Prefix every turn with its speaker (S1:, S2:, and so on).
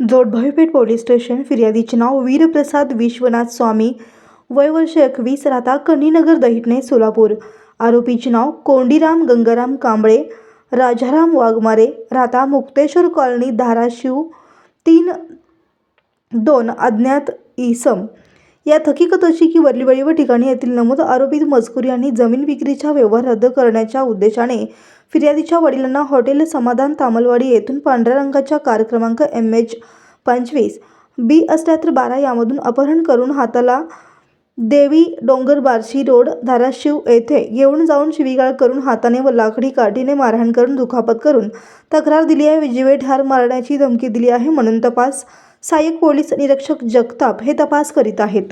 S1: जोडभावीपेठ police station फिर्यादीचे नाव वीरप्रसाद विश्वनाथ स्वामी. वय वर्ष एकवीस राहता कनीनगर दहिटणे सोलापूर. आरोपीचे नाव कोंडीराम गंगाराम कांबळे. राजाराम वाघमारे राहता मुक्तेश्वर कॉलनी धाराशिव तीन दोन अज्ञात इसम. या थकीकत अशी की वरली व ठिकाणी येथील नमूद आरोपीत मजकुरी आणि जमीन विक्रीचा व्यवहार रद्द करण्याच्या उद्देशाने फिर्यादीच्या वडिलांना हॉटेल समाधान तामलवाडी येथून पांढऱ्या रंगाच्या कार क्रमांक एम एच पंचवीस बी अष्ट्याहत्तर बारा यामधून अपहरण करून हाताला देवी डोंगर बार्शी रोड धाराशिव येथे येऊन जाऊन शिवीगाळ करून हाताने व लाकडी काठीने मारहाण करून दुखापत करून तक्रार दिली आहे. जीवे ठार मारण्याची धमकी दिली आहे म्हणून तपास सहाय्यक पोलीस निरीक्षक जगताप हे तपास करीत आहेत.